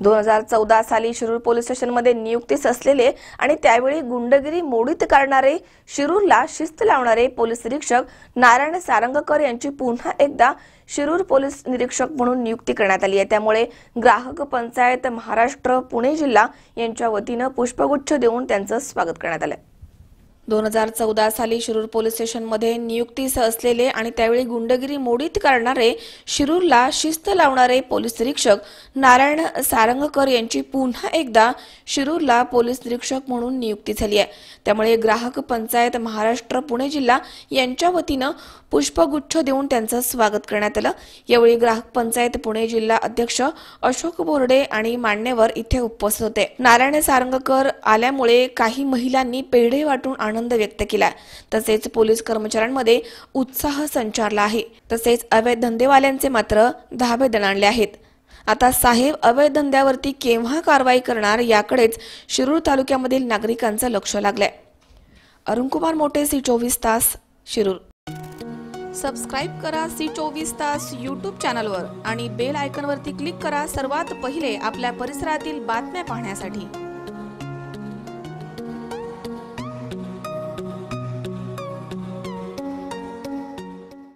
दोन हजार चौदा साली शिरूर पोलीस स्टेशनमध्ये नियुक्तीस असलेले आणि त्यावेळी गुंडगिरी मोडीत काढणारे शिरूरला शिस्त लावणारे पोलीस निरीक्षक नारायण सारंगकर यांची पुन्हा एकदा शिरूर पोलीस निरीक्षक म्हणून नियुक्ती करण्यात आली आहे. त्यामुळे ग्राहक पंचायत महाराष्ट्र पुणे जिल्हा यांच्या वतीनं पुष्पगुच्छ देऊन त्यांचं स्वागत करण्यात आलं दोन हजार चौदा साली शिरूर पोलीस स्टेशनमध्ये नियुक्तीस असलेले आणि त्यावेळी गुंडगिरी मोडीत करणारे शिरूरला शिस्त लावणारे पोलीस निरीक्षक नारायण सारंगकर यांची पुन्हा एकदा शिरूरला पोलीस निरीक्षक म्हणून नियुक्ती झाली आहे. त्यामुळे ग्राहक पंचायत महाराष्ट्र पुणे जिल्हा यांच्या वतीनं पुष्पगुच्छ देऊन त्यांचं स्वागत करण्यात आलं. यावेळी ग्राहक पंचायत पुणे जिल्हा अध्यक्ष अशोक बोर्डे आणि मान्यवर इथे उपस्थित होते. नारायण सारंगकर आल्यामुळे काही महिलांनी पेढे वाटून आणून आनंद व्यक्त केला. तसेच पोलीस कर्मचाऱ्यांमध्ये उत्साह संचारला आहे. तसेच अवैध धंदेवाल्यांचे मात्र धाबे दणाणले आहेत. आता साहेब अवैध धंद्यावरती केव्हा कारवाई करणार याकडेच शिरूर तालुक्यामधील नागरिकांचं लक्ष लागलंय. अरुणकुमार मोठे सी चोवीस तास शिरूर. सबस्क्राईब करा सी चोवीस तास यूट्यूब चॅनलवर आणि बेल आयकनवरती क्लिक करा सर्वात पहिले आपल्या परिसरातील बातम्या पाहण्यासाठी.